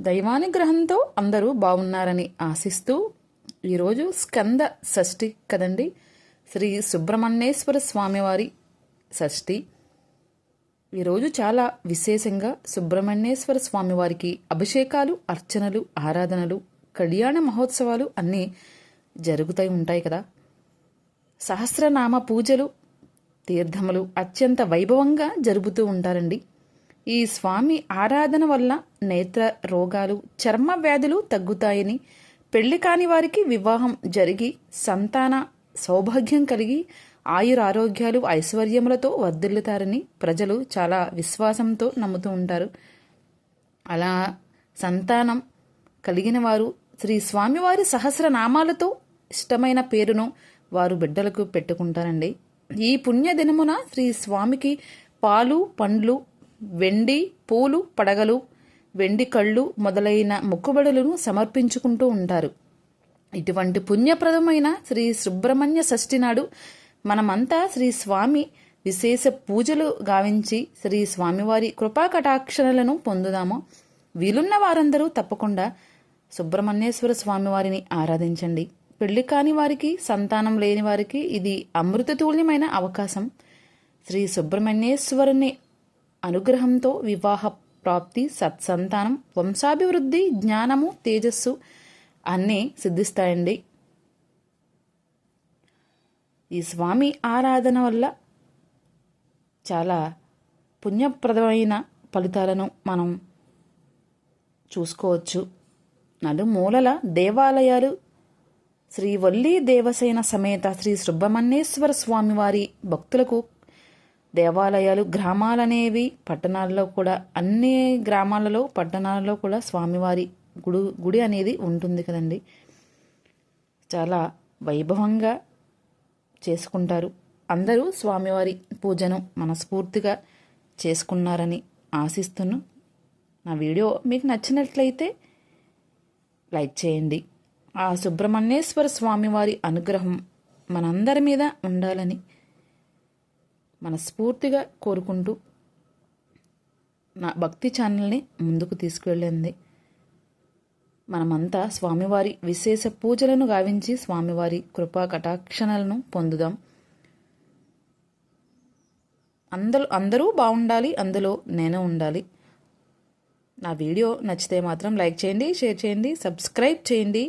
దైవానుగ్రహంతో అందరూ బాగున్నారని ఆశిస్తూ ఈరోజు స్కంద షష్ఠి కదండి. శ్రీ సుబ్రహ్మణ్యేశ్వర స్వామివారి షష్ఠి. ఈరోజు చాలా విశేషంగా సుబ్రహ్మణ్యేశ్వర స్వామివారికి అభిషేకాలు అర్చనలు ఆరాధనలు కళ్యాణ మహోత్సవాలు అన్నీ జరుగుతూ ఉంటాయి కదా. సహస్రనామ పూజలు తీర్థములు అత్యంత వైభవంగా జరుపుతూ ఉంటారండి. ఈ స్వామి ఆరాధన వల్ల నేత్ర రోగాలు చర్మ వ్యాధులు తగ్గుతాయని పెళ్ళి కాని వారికి వివాహం జరిగి సంతాన సౌభాగ్యం కలిగి ఆయురారోగ్యాలు ఐశ్వర్యములతో వర్ధిల్లుతారని ప్రజలు చాలా విశ్వాసంతో నమ్ముతూ ఉంటారు. అలా సంతానం కలిగిన వారు శ్రీ స్వామివారి సహస్రనామాలతో ఇష్టమైన పేరును వారు బిడ్డలకు పెట్టుకుంటారండి. ఈ పుణ్య దినమున శ్రీ స్వామికి పాలు పండ్లు వెండి పూలు పడగలు వెండి కళ్ళు మొదలైన మొక్కుబడులను సమర్పించుకుంటూ ఉంటారు. ఇటువంటి పుణ్యప్రదమైన శ్రీ సుబ్రహ్మణ్య షష్ఠి నాడు మనమంతా శ్రీ స్వామి విశేష పూజలు గావించి శ్రీ స్వామివారి కృపా కటాక్షణలను పొందుదాము. వీలున్న వారందరూ తప్పకుండా సుబ్రహ్మణ్యేశ్వర స్వామివారిని ఆరాధించండి. పెళ్ళి కాని వారికి సంతానం లేని వారికి ఇది అమృతతుల్యమైన అవకాశం. శ్రీ సుబ్రహ్మణ్యేశ్వరుని అనుగ్రహంతో వివాహ ప్రాప్తి సత్సంతానం వంశాభివృద్ధి జ్ఞానము తేజస్సు అన్నీ సిద్ధిస్తాయండి. ఈ స్వామి ఆరాధన వల్ల చాలా పుణ్యప్రదమైన ఫలితాలను మనం చూసుకోవచ్చు. నలుమూలల దేవాలయాలు శ్రీ వల్లి దేవసేన సమేత శ్రీ సుబ్రహ్మణ్యేశ్వర స్వామివారి భక్తులకు దేవాలయాలు గ్రామాలనేవి పట్టణాల్లో కూడా అన్ని గ్రామాలలో పట్టణాలలో కూడా స్వామివారి గుడి గుడి అనేది ఉంటుంది కదండి. చాలా వైభవంగా చేసుకుంటారు. అందరూ స్వామివారి పూజను మనస్ఫూర్తిగా చేసుకున్నారని ఆశిస్తున్నాను నా వీడియో మీకు నచ్చినట్లయితే లైక్ చేయండి. ఆ సుబ్రహ్మణ్యేశ్వర స్వామివారి అనుగ్రహం మనందరి మీద ఉండాలని మనస్ఫూర్తిగా కోరుకుంటూ నా భక్తి ఛానల్ని ముందుకు తీసుకువెళ్ళింది. మనమంతా స్వామివారి విశేష పూజలను గావించి స్వామివారి కృపా కటాక్షణలను పొందుదాం. అందరూ అందరూ బాగుండాలి అందులో నేను ఉండాలి. నా వీడియో నచ్చితే మాత్రం లైక్ చేయండి షేర్ చేయండి సబ్స్క్రైబ్ చేయండి.